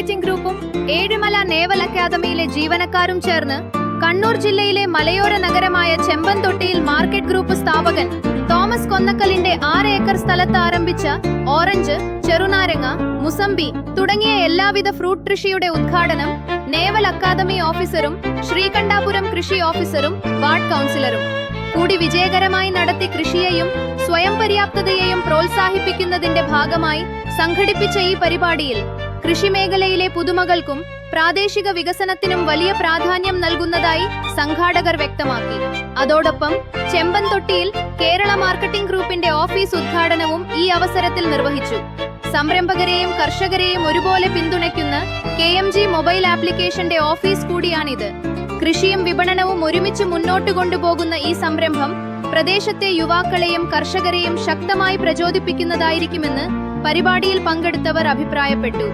Marketing ഗ്രൂപ്പും Ezhumala naval അക്കാദമിയിലെ ജീവനക്കാരും ചേർന്ന് കണ്ണൂർ ജില്ലയിലെ മലയോര നഗരമായ ചെമ്പൻതൊട്ടിയിൽ മാർക്കറ്റ് ഗ്രൂപ്പ് സ്ഥാപകൻ തോമസ് കൊന്നക്കലിന്റെ ആറ് ഏക്കർ സ്ഥലത്ത് ആരംഭിച്ച ഓറഞ്ച് ചെറുനാരങ്ങ മുസംബി തുടങ്ങിയ എല്ലാവിധ ഫ്രൂട്ട് കൃഷിയുടെ ഉദ്ഘാടനം നേവൽ അക്കാദമി ഓഫീസറും ശ്രീകണ്ഠാപുരം കൃഷി ഓഫീസറും വാർഡ് കൗൺസിലറും. കൂടി വിജയകരമായി നടത്തി കൃഷിയെയും സ്വയം പര്യാപ്തതയെയും പ്രോത്സാഹിപ്പിക്കുന്നതിന്റെ ഭാഗമായി സംഘടിപ്പിച്ച ഈ പരിപാടിയിൽ കൃഷിമേഖലയിലെ പുതുമകൾക്കും പ്രാദേശിക വികസനത്തിനും വലിയ പ്രാധാന്യം നൽകുന്നതായി സംഘാടകർ വ്യക്തമാക്കി. അതോടൊപ്പം ചെമ്പൻതൊട്ടിയിൽ കേരള മാർക്കറ്റിംഗ് ഗ്രൂപ്പിന്റെ ഓഫീസ് ഉദ്ഘാടനവും ഈ അവസരത്തിൽ നിർവഹിച്ചു. സംരംഭകരെയും കർഷകരെയും ഒരുപോലെ പിന്തുണയ്ക്കുന്ന കെ എം ജി മൊബൈൽ ആപ്ലിക്കേഷന്റെ ഓഫീസ് കൂടിയാണിത്. കൃഷിയും വിപണനവും ഒരുമിച്ച് മുന്നോട്ട് കൊണ്ടുപോകുന്ന ഈ സംരംഭം പ്രദേശത്തെ യുവാക്കളെയും കർഷകരെയും ശക്തമായി പ്രചോദിപ്പിക്കുന്നതായിരിക്കുമെന്ന് പരിപാടിയിൽ പങ്കെടുത്തവർ അഭിപ്രായപ്പെട്ടു